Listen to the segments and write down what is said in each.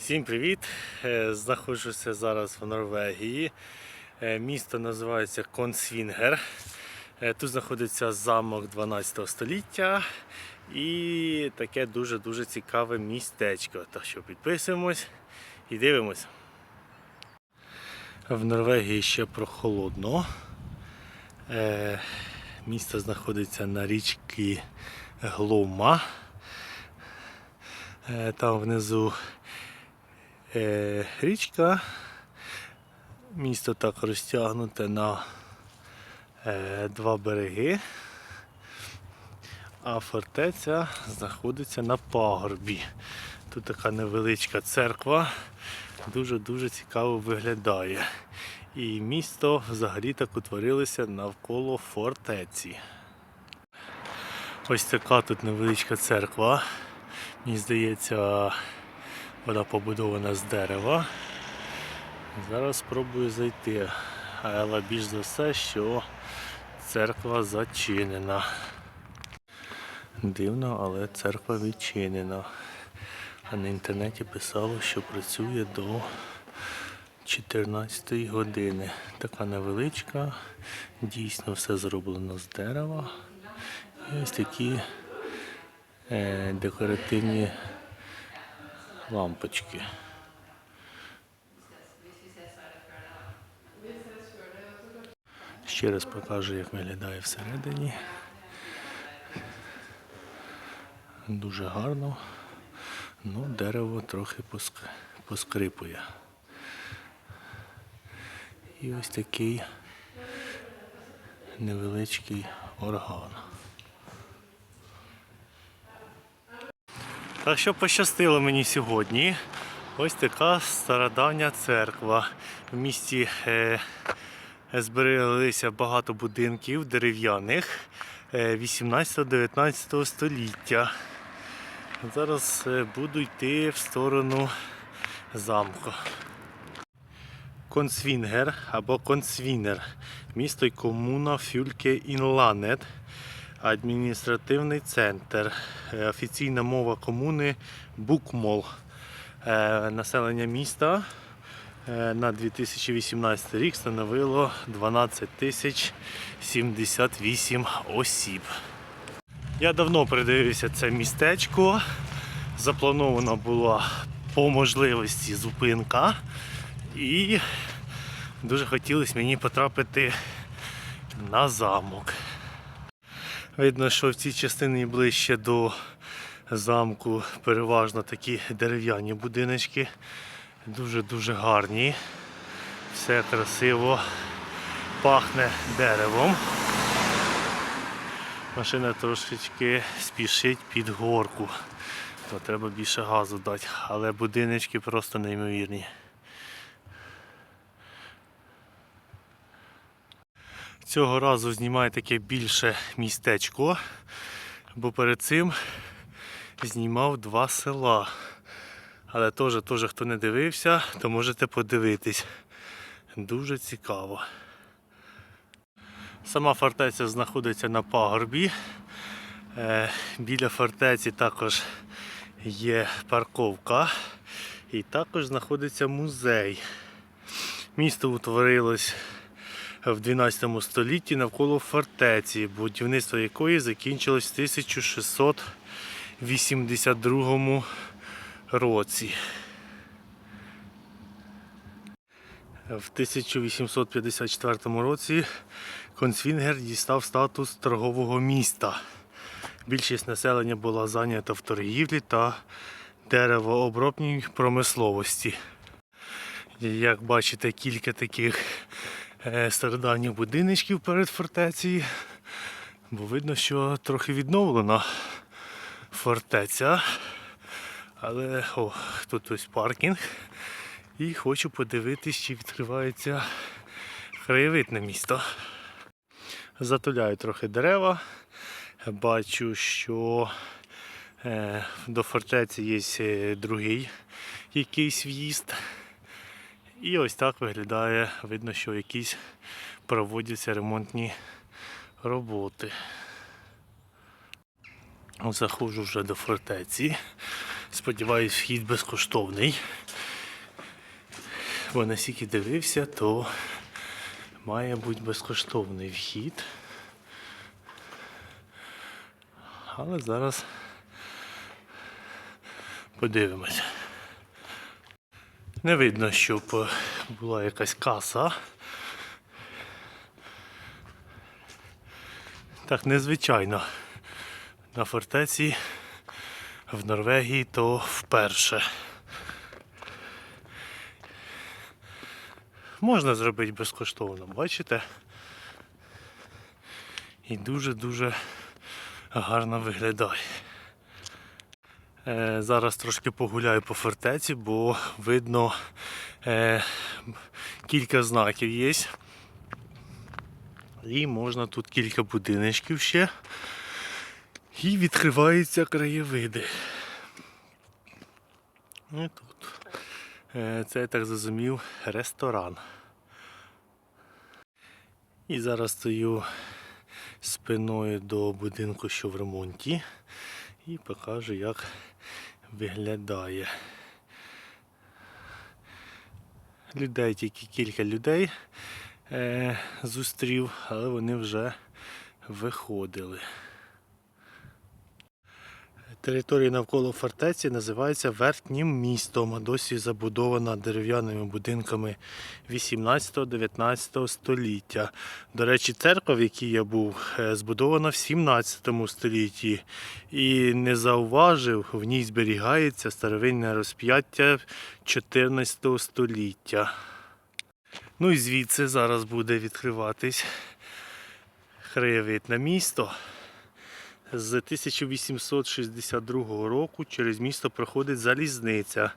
Всім привіт! Е, Знаходжуся зараз в Норвегії. Е, Місто називається Консвінгер. Е, Тут знаходиться замок 12 століття і таке дуже-дуже цікаве містечко. Так що підписуємось і дивимось. В Норвегії ще прохолодно. Місто знаходиться на річці Глома. Там внизу річка. Місто так розтягнуте на е, два береги, а фортеця знаходиться на пагорбі. Тут така невеличка церква, дуже-дуже цікаво виглядає. І місто взагалі так утворилося навколо фортеці. Ось така тут невеличка церква. Мені здається, вона побудована з дерева. Зараз спробую зайти, але більш за все, що церква зачинена. Дивно, але церква відчинена. А на інтернеті писало, що працює до 14 години. Така невеличка, дійсно все зроблено з дерева. І ось такі е, декоративні лампочки. Ще раз покажу, як виглядає всередині. Дуже гарно. Ну, дерево трохи поск- поскрипує. І ось такий невеличкий орган. Так що пощастило мені сьогодні. Ось така стародавня церква. В місті е, збереглися багато будинків дерев'яних е, 18-19 століття. Зараз е, буду йти в сторону замку. Консвінгер або Консвінер. Місто і комуна Фюльке Інланет. Адміністративний центр. Е, Офіційна мова комуни Букмол. Е, Населення міста е, на 2018 рік становило 12 тисяч 78 осіб. Я давно придивився це містечко. Запланована була по можливості зупинка. І дуже хотілося мені потрапити на замок. Видно, що в цій частині ближче до замку переважно такі дерев'яні будиночки. Дуже-дуже гарні. Все красиво пахне деревом. Машина трошечки спішить під горку. То треба більше газу дати. Але будиночки просто неймовірні. Цього разу знімаю таке більше містечко, бо перед цим знімав два села. Але теж, теж хто не дивився, то можете подивитись. Дуже цікаво. Сама фортеця знаходиться на пагорбі. Е, Біля фортеці також є парковка і також знаходиться музей. Місто утворилось в 12 столітті навколо фортеці, будівництво якої закінчилось в 1682 році. В 1854 році Консвінгер дістав статус торгового міста. Більшість населення була зайнята в торгівлі та деревообробній промисловості. Як бачите, кілька таких стародавніх будиночків перед фортецею, бо видно, що трохи відновлена фортеця. Але о, тут ось паркінг. І хочу подивитись, чи відкривається краєвид на місто. Затуляю трохи дерева. Бачу, що е, до фортеці є е, другий якийсь в'їзд. І ось так виглядає, видно, що якісь проводяться ремонтні роботи. Заходжу вже до фортеці. Сподіваюсь, вхід безкоштовний. Бо наскільки дивився, то має бути безкоштовний вхід. Але зараз подивимось. Не видно, щоб була якась каса. Так незвичайно. На фортеці в Норвегії то вперше. Можна зробити безкоштовно, бачите? І дуже-дуже гарно виглядає. Е, зараз трошки погуляю по фортеці, бо видно е, кілька знаків є. І можна тут кілька будиночків ще. І відкриваються краєвиди. І тут. Е, Це я так зрозумів ресторан. І зараз стою спиною до будинку, що в ремонті, і покажу, як виглядає. Людей тільки кілька людей е, зустрів, але вони вже виходили. Територія навколо фортеці називається Верхнім містом, а досі забудована дерев'яними будинками 18-19 століття. До речі, церква, в якій я був, е, збудована в 17 столітті і не зауважив, в ній зберігається старовинне розп'яття 14 століття. Ну і звідси зараз буде відкриватись краєвид на місто. З 1862 року через місто проходить залізниця,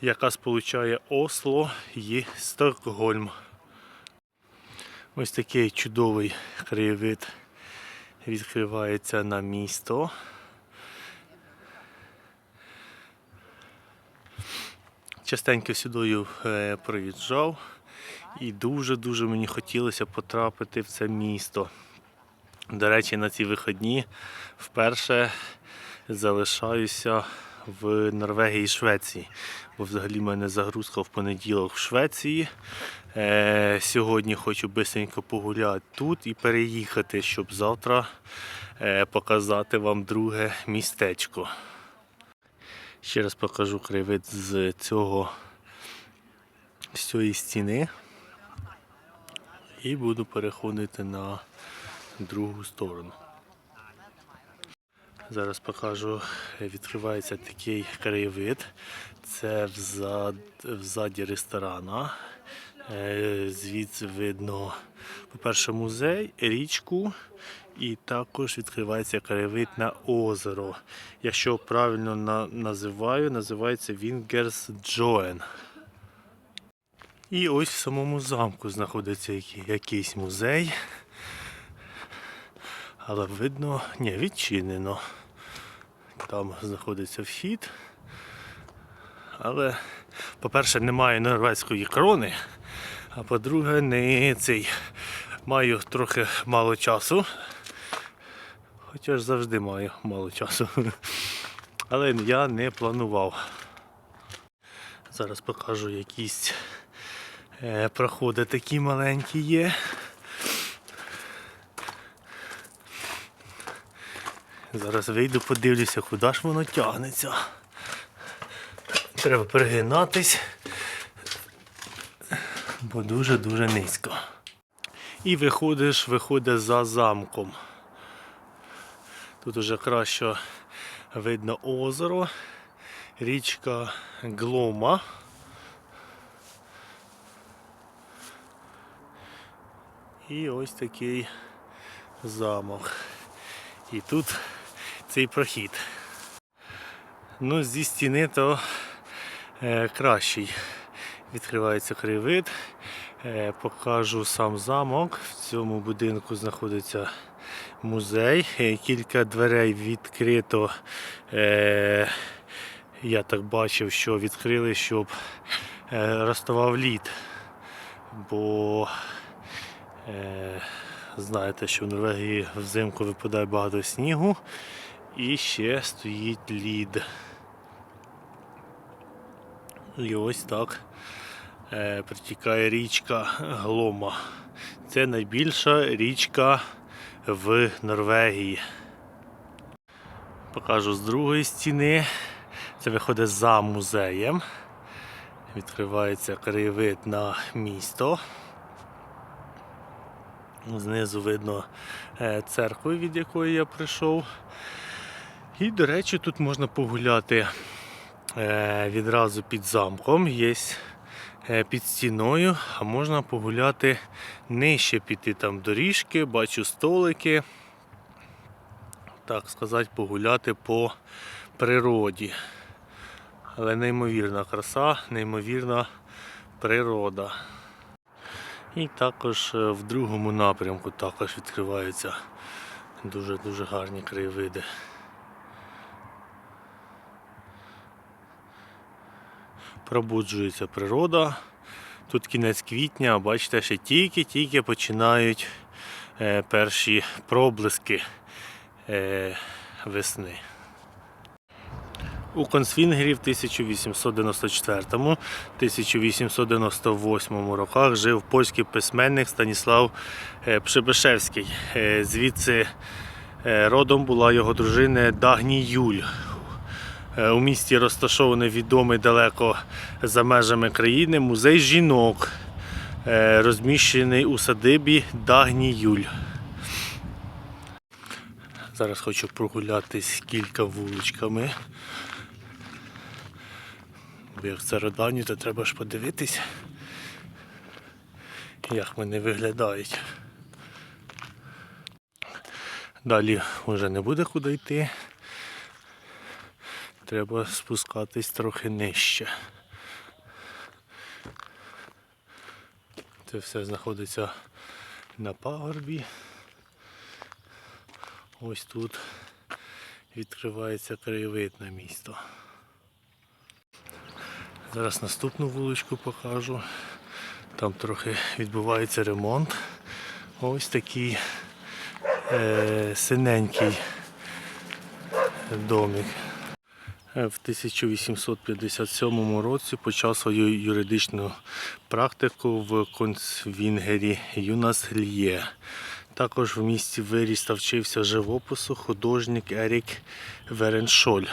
яка сполучає Осло і Стокгольм. Ось такий чудовий краєвид відкривається на місто. Частенько сюди е, проїжджав і дуже-дуже мені хотілося потрапити в це місто. До речі, на ці вихідні вперше залишаюся в Норвегії і Швеції. Бо взагалі в мене загрузка в понеділок в Швеції. Е, сьогодні хочу бисенько погуляти тут і переїхати, щоб завтра е, показати вам друге містечко. Ще раз покажу краєвид з цього з цієї стіни. І буду переходити на другу сторону. Зараз покажу, відкривається такий краєвид. Це взад, взаді ресторана. Е, Звідси видно, по-перше, музей, річку і також відкривається краєвид на озеро. Якщо правильно на- називаю, називається Вінгерс Джоен. І ось в самому замку знаходиться якийсь музей. Але видно, ні, відчинено. Там знаходиться вхід. Але, по-перше, немає норвезької корони, а по-друге, не цей. Маю трохи мало часу. Хоча ж завжди маю мало часу. Але я не планував. Зараз покажу якісь е, проходи такі маленькі є. Зараз вийду, подивлюся, куди ж воно тягнеться. Треба перегинатись, бо дуже-дуже низько. І виходиш, виходить за замком. Тут уже краще видно озеро, річка Глома. І ось такий замок. І тут цей прохід. Ну, зі стіни то е, кращий. Відкривається краєвид. Е, покажу сам замок. В цьому будинку знаходиться музей. Е, кілька дверей відкрито. Е, я так бачив, що відкрили, щоб е, розставав лід. Бо е, знаєте, що в Норвегії взимку випадає багато снігу і ще стоїть лід. І ось так е, протікає річка Глома. Це найбільша річка в Норвегії. Покажу з другої стіни. Це виходить за музеєм. Відкривається краєвид на місто. Знизу видно е, церкву, від якої я прийшов. І, до речі, тут можна погуляти е, відразу під замком, є е, під стіною, а можна погуляти нижче піти там доріжки, бачу столики. Так сказати, погуляти по природі. Але неймовірна краса, неймовірна природа. І також е, в другому напрямку також відкриваються дуже-дуже гарні краєвиди. Пробуджується природа. Тут кінець квітня, бачите, ще тільки-тільки починають е, перші проблиски е, весни. У Консвінгері в 1894-1898 роках жив польський письменник Станіслав е, Пшебешевський. Е, Звідси родом була його дружина Дагні Юль. Е, У місті розташований відомий далеко за межами країни музей жінок, е, розміщений у садибі Дагні Юль. Зараз хочу прогулятись кілька вуличками. Бо як в Стародані, то треба ж подивитись, як вони виглядають. Далі вже не буде куди йти. Треба спускатись трохи нижче. Це все знаходиться на пагорбі. Ось тут відкривається краєвид на місто. Зараз наступну вуличку покажу. Там трохи відбувається ремонт. Ось такий е, синенький домик. Е, В 1857 році почав свою юридичну практику в Консвінгері Юнас Льє. Також в місті виріс та вчився живопису художник Ерік Вереншоль.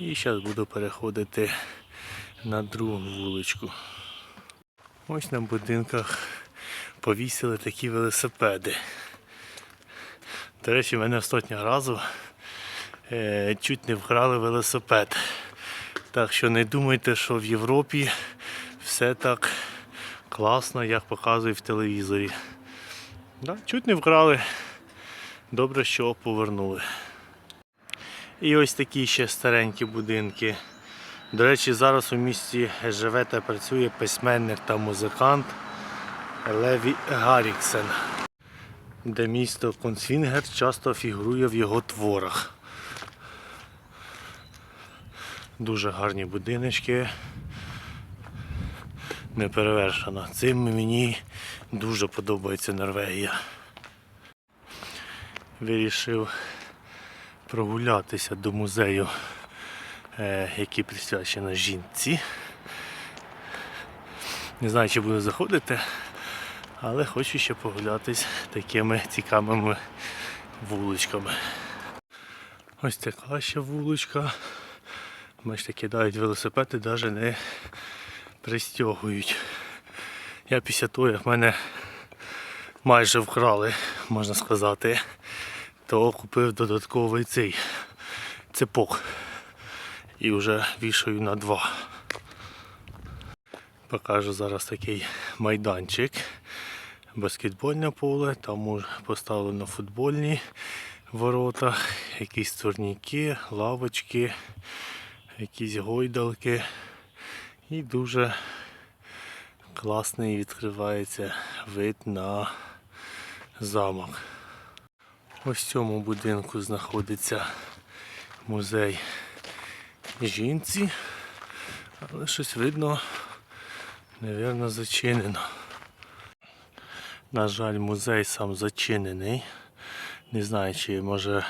І зараз буду переходити на другу вуличку. Ось на будинках повісили такі велосипеди. До речі, в мене остатнього разу е, чуть не вкрали велосипед. Так що не думайте, що в Європі все так класно, як показують в телевізорі. Да, чуть не вкрали. Добре, що повернули. І ось такі ще старенькі будинки. До речі, зараз у місті живе та працює письменник та музикант Леві Гарріксен, де місто Консвінгер часто фігурує в його творах. Дуже гарні будиночки. Неперевершено. Цим мені дуже подобається Норвегія. Вирішив прогулятися до музею, е, який присвячено жінці. Не знаю, чи буду заходити, але хочу ще прогулятись такими цікавими вуличками. Ось така ще вуличка. Бачите, кидають велосипеди, навіть не пристягують. Я після того, як мене майже вкрали, можна сказати, то купив додатковий цей цепок і вже вішаю на два. Покажу зараз такий майданчик. Баскетбольне поле, там поставлено футбольні ворота, якісь турніки, лавочки, якісь гойдалки. І дуже класний відкривається вид на замок. Ось в цьому будинку знаходиться музей жінці, але щось видно, напевно, зачинено. На жаль, музей сам зачинений. Не знаю, чи може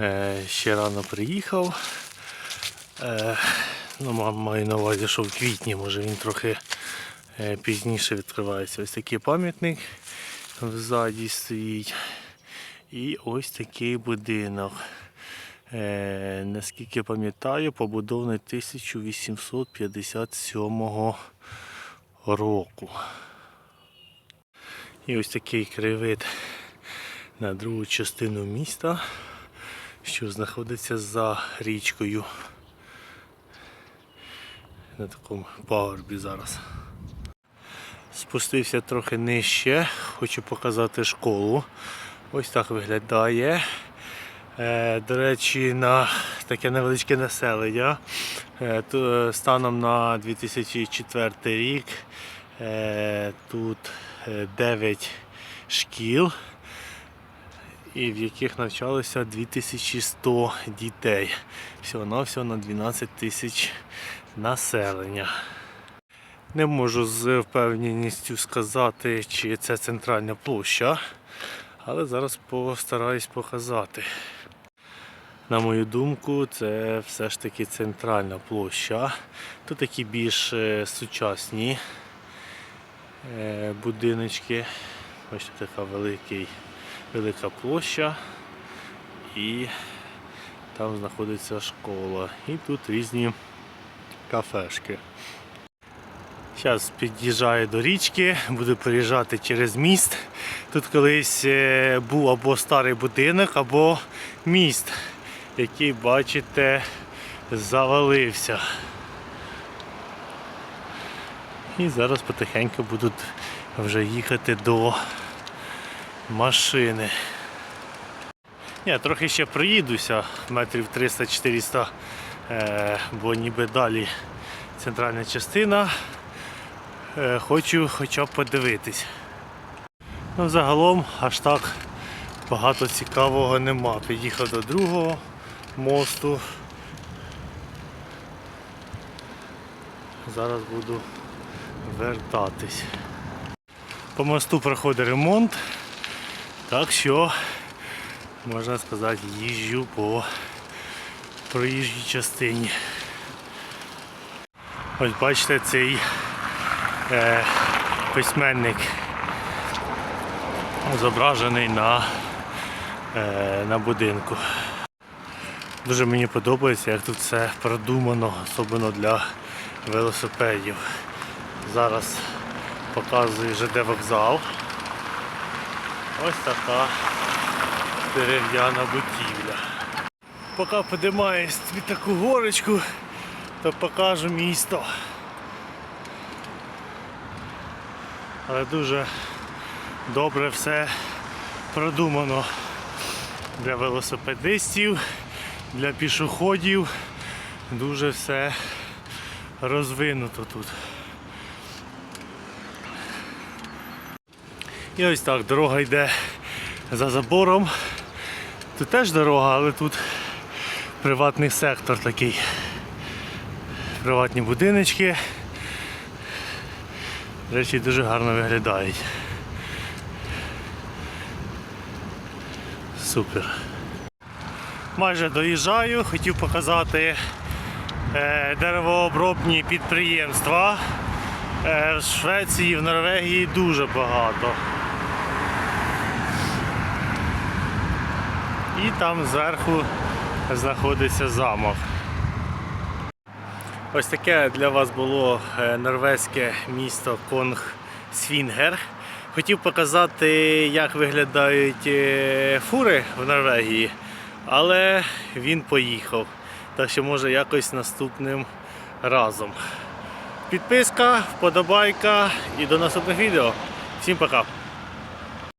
е, ще рано приїхав, Е, ну, маю на увазі, що в квітні, може він трохи е, пізніше відкривається. Ось такий пам'ятник ззаді стоїть. І ось такий будинок. Е, наскільки пам'ятаю, побудований 1857 року. І ось такий краєвид на другу частину міста, що знаходиться за річкою. На такому пагорбі зараз. Спустився трохи нижче, хочу показати школу. Ось так виглядає. Е, До речі, на таке невеличке населення. Е, Станом на 2004 рік е, тут 9 шкіл, і в яких навчалося 2100 дітей. Всього-навсього на 12 тисяч населення. Не можу з впевненістю сказати, чи це центральна площа, але зараз постараюсь показати. На мою думку, це все ж таки центральна площа. Тут такі більш е, сучасні е, будиночки. Бачите, така великий, велика площа. І там знаходиться школа. І тут різні кафешки. Зараз під'їжджаю до річки, буду переїжджати через міст. Тут колись е, був або старий будинок, або міст, який, бачите, завалився. І зараз потихеньку будуть вже їхати до машини. Я трохи ще проїдуся, метрів 300-400, е, бо ніби далі центральна частина. Е, Хочу хоча б подивитись. Ну, загалом аж так багато цікавого нема. Під'їхав до другого мосту. Зараз буду вертатись. По мосту проходить ремонт, так що, можна сказати, їжджу по проїжджій частині. Ось бачите цей е, письменник зображений на, е, на будинку. Дуже мені подобається, як тут все продумано, особливо для велосипедів. Зараз показую ЖД вокзал. Ось така дерев'яна будівля. Поки подимаюсь від таку горочку, то покажу місто. Але дуже добре все продумано для велосипедистів, для пішоходів. Дуже все розвинуто тут. І ось так дорога йде за забором. Тут теж дорога, але тут приватний сектор такий. Приватні будиночки. Речі дуже гарно виглядають. Супер. Майже доїжджаю, хотів показати е, деревообробні підприємства. Е, в Швеції, в Норвегії дуже багато. І там зверху знаходиться замок. Ось таке для вас було е, норвезьке місто Конг Свінгер. Хотів показати, як виглядають е, фури в Норвегії, але він поїхав. Так що може якось наступним разом. Підписка, вподобайка і до наступних відео. Всім пока!